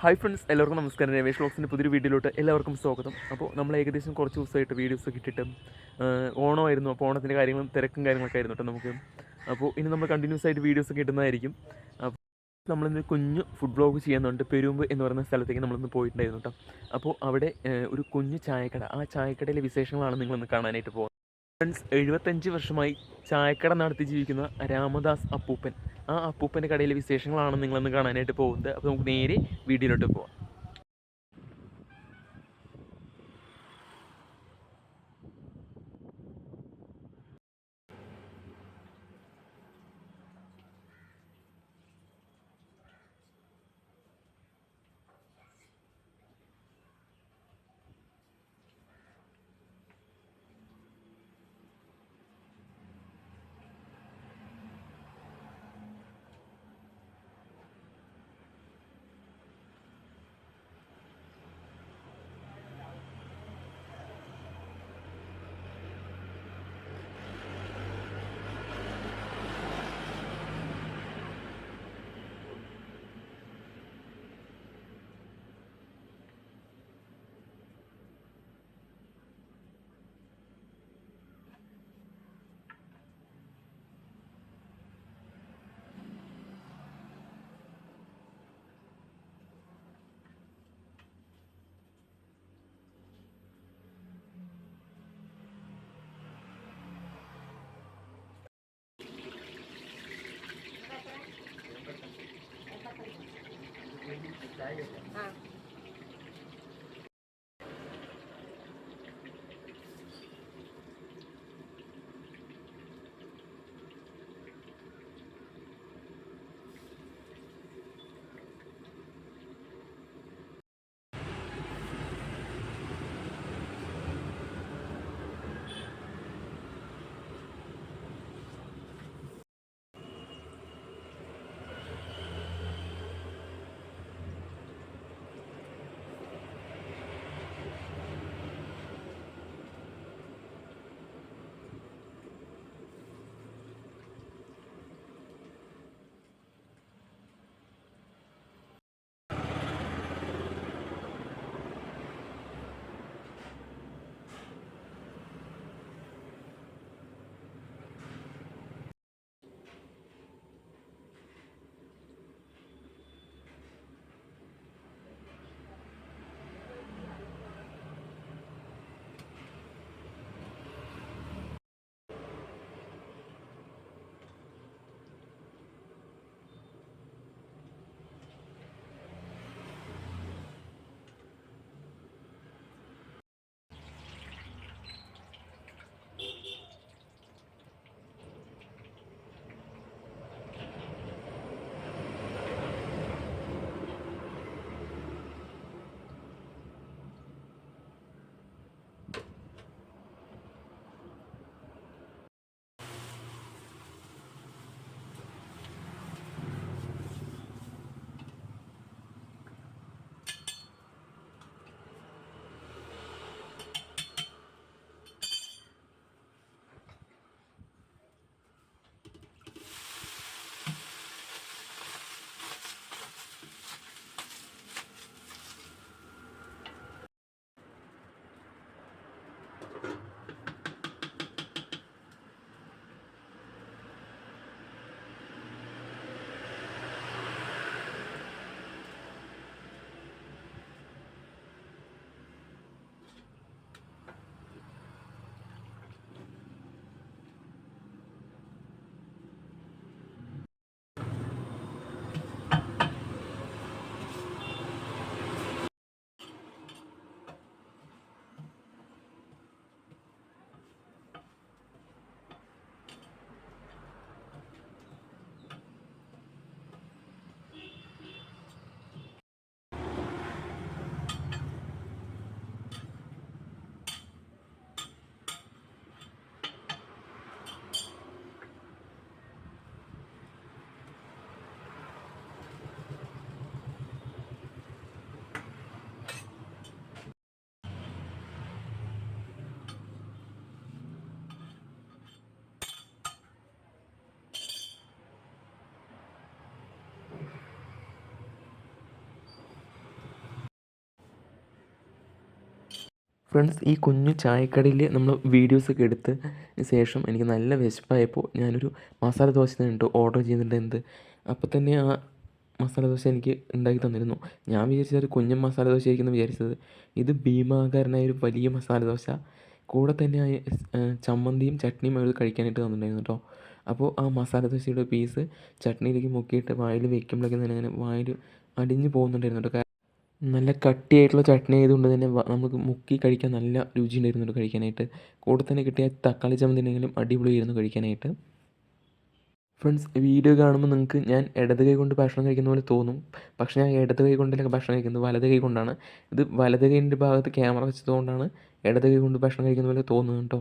Hi friends എല്ലാവർക്കും നമസ്കാരം. രമേഷ് വ്ളോഗ്സിന്റെ പുതിയൊരു വീഡിയോയിലോട്ട് എല്ലാവർക്കും സ്വാഗതം. അപ്പോൾ നമ്മൾ ഏകദേശം കുറച്ച് ദിവസമായിട്ട് വീഡിയോസ് ഒക്കെ ഇട്ടിട്ട് ഓണമായിരുന്നു. അപ്പോൾ ഓണത്തിന്റെ കാര്യങ്ങളും തിരക്കും കാര്യങ്ങളൊക്കെ ആയിരുന്നു കേട്ടോ നമുക്ക്. അപ്പോൾ ഇനി നമ്മൾ കണ്ടിന്യൂസ് ആയിട്ട് വീഡിയോസ് ഒക്കെ ഇടുന്നതായിരിക്കും. അപ്പോൾ നമ്മളിന്ന് കുഞ്ഞ് ഫുഡ് ബ്ലോഗ് ചെയ്യുന്നുണ്ട് പെരുമ്പ് എന്ന് പറയുന്ന സ്ഥലത്തേക്ക് നമ്മളിന്ന് പോയിട്ടുണ്ടായിരുന്നു കേട്ടോ. അപ്പോൾ അവിടെ ഒരു കുഞ്ഞ് ചായക്കട. ആ ചായക്കടയിലെ വിശേഷങ്ങളാണ് നിങ്ങളൊന്ന് കാണാനായിട്ട് പോകുന്നത്. ഫ്രണ്ട്സ് എഴുപത്തഞ്ച് വർഷമായി ചായക്കട നടത്തി ജീവിക്കുന്ന രാമദാസ് അപ്പൂപ്പൻ. ആ അപ്പൂപ്പന്റെ കടയിലെ വിശേഷങ്ങളാണ് നിങ്ങളിന്ന് കാണാനായിട്ട് പോകുന്നത്. അപ്പോൾ നമുക്ക് നേരെ വീഡിയോയിലോട്ട് പോവാം. 嗯。ഫ്രണ്ട്സ് ഈ കുഞ്ഞു ചായക്കടയിൽ നമ്മൾ വീഡിയോസൊക്കെ എടുത്ത് ശേഷം എനിക്ക് നല്ല വിശപ്പായപ്പോൾ ഞാനൊരു മസാല ദോശ കണ്ടു ഓർഡർ ചെയ്തിട്ടുണ്ട് അപ്പോൾ തന്നെ ആ മസാല ദോശ എനിക്ക് ഉണ്ടാക്കി തന്നിരുന്നു. ഞാൻ വിചാരിച്ചത് ഒരു കുഞ്ഞൻ മസാല ദോശ ആയിരിക്കും വിചാരിച്ചത്. ഇത് ഭീമാകാരനായ ഒരു വലിയ മസാല ദോശ. കൂടെ തന്നെ ചമ്മന്തിയും ചട്നിയും അവർ കഴിക്കാനായിട്ട് തന്നിട്ടുണ്ടായിരുന്നു കേട്ടോ. അപ്പോൾ ആ മസാല ദോശയുടെ പീസ് ചട്നിയിലേക്ക് മുക്കിയിട്ട് വായിൽ വയ്ക്കുമ്പോഴൊക്കെ തന്നെ അങ്ങനെ വായിൽ അടിഞ്ഞു പോകുന്നുണ്ടായിരുന്നു കേട്ടോ. നല്ല കട്ടിയായിട്ടുള്ള ചട്നി ആയതുകൊണ്ട് തന്നെ നമുക്ക് മുക്കി കഴിക്കാൻ നല്ല രുചി ഉണ്ടായിരുന്നു കഴിക്കാനായിട്ട്. കൂടെ തന്നെ കിട്ടിയ തക്കാളി ചമ്മന്തി ഉണ്ടെങ്കിലും അടിപൊളിയായിരുന്നു കഴിക്കാനായിട്ട്. ഫ്രണ്ട്സ് വീഡിയോ കാണുമ്പോൾ നിങ്ങൾക്ക് ഞാൻ ഇടത് കൈ കൊണ്ട് ഭക്ഷണം കഴിക്കുന്ന പോലെ തോന്നും. പക്ഷേ ഞാൻ ഇടത് കൈ കൊണ്ടല്ല ഭക്ഷണം കഴിക്കുന്നത് വലത് കൈ കൊണ്ടാണ്. ഇത് വലത് കൈന്റെ ഭാഗത്ത് ക്യാമറ വെച്ചതുകൊണ്ടാണ് ഇടത് കൈ കൊണ്ട് ഭക്ഷണം കഴിക്കുന്ന പോലെ തോന്നുന്നത് കേട്ടോ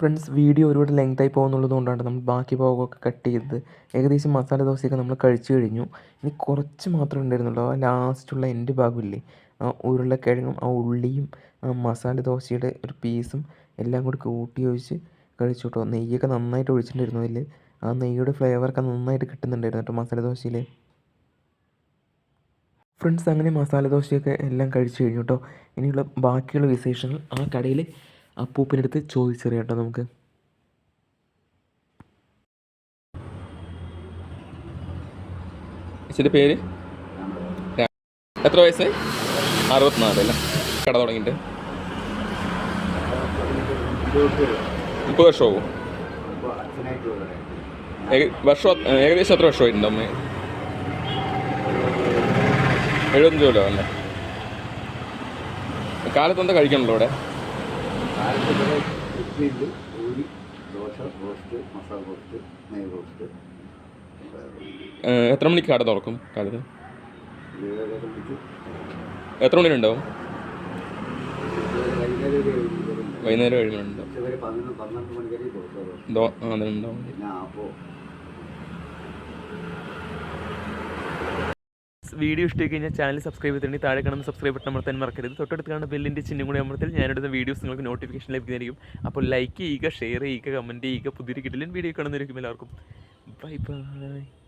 ഫ്രണ്ട്സ് വീഡിയോ ഒരുപാട് ലെങ്ത് ആയി പോകുന്നുള്ളത് കൊണ്ടാണ് നമ്മൾ ബാക്കി ഭാഗമൊക്കെ കട്ട് ചെയ്തത്. ഏകദേശം മസാല ദോശയൊക്കെ നമ്മൾ കഴിച്ചു കഴിഞ്ഞു. ഇനി കുറച്ച് മാത്രമേ ഉണ്ടായിരുന്നുള്ളൂ. ആ ലാസ്റ്റുള്ള എന്റെ ഭാഗമില്ലേ? ആ ഉരുളക്കിഴങ്ങും ആ ഉള്ളിയും ആ മസാല ദോശയുടെ ഒരു പീസും എല്ലാം കൂടി കൂട്ടി ഒഴിച്ച് കഴിച്ചു കേട്ടോ നെയ്യൊക്കെ നന്നായിട്ട് ഒഴിച്ചിട്ടുണ്ടായിരുന്നു അതിൽ ആ നെയ്യുടെ ഫ്ലേവറൊക്കെ നന്നായിട്ട് കിട്ടുന്നുണ്ടായിരുന്നു കേട്ടോ മസാല ദോശയിൽ ഫ്രണ്ട്സ് അങ്ങനെ മസാല ദോശയൊക്കെ എല്ലാം കഴിച്ചു കഴിഞ്ഞു കേട്ടോ ഇനിയുള്ള ബാക്കിയുള്ള വിശേഷങ്ങൾ ആ കടയിൽ അപ്പൂപ്പിനടുത്ത് ചോദിച്ചറിയാം കേട്ടോ നമുക്ക് പേര്? എത്ര വയസ്സ് അറുപത്തിനാല് അല്ലേ? കട തുടങ്ങിയിട്ട്. മുപ്പത് വർഷമാവും? വർഷം ഏകദേശം എത്ര വർഷമായിട്ടുണ്ട് അമ്മ? എഴുപത്തഞ്ച് കൊല്ലം അല്ലേ? കാലത്ത് എന്താ കഴിക്കണല്ലോ ഇവിടെ ഇഡ്ഡലിയുണ്ട് പൂരി ദോശ റോസ്റ്റ് മസാല റോസ്റ്റ് നെയ് റോസ്റ്റ് എത്ര മണിക്ക് കട തുറക്കും കാലത്ത് എത്ര മണി ഉണ്ടാവും. വൈകുന്നേരം ഏഴ് മണി ഉണ്ടാവും. വീഡിയോ ഇഷ്ടമായി കഴിഞ്ഞാൽ ചാനൽ സബ്സ്ക്രൈബ് ചെയ്തിട്ടുണ്ടെങ്കിൽ താഴെ കാണുന്ന സബ്സ്ക്രൈബ് ബട്ടൺ അമർത്താൻ മറക്കരുത്. തൊട്ടടുത്ത് കാണുന്ന ബെല്ലിന്റെ ചിഹ്നം കൂടി അമർത്തിൽ ഞാനിടുന്ന വീഡിയോസ് നിങ്ങൾക്ക് നോട്ടിഫിക്കേഷൻ ലഭിക്കുന്നതായിരിക്കും. അപ്പോൾ ലൈക്ക് ചെയ്യുക ഷെയർ ചെയ്യുക കമന്റ് ചെയ്യുക പുതിയൊരു കിട്ടില്ല വീഡിയോ കാണുന്നതായിരിക്കും എല്ലാവർക്കും. Bye bye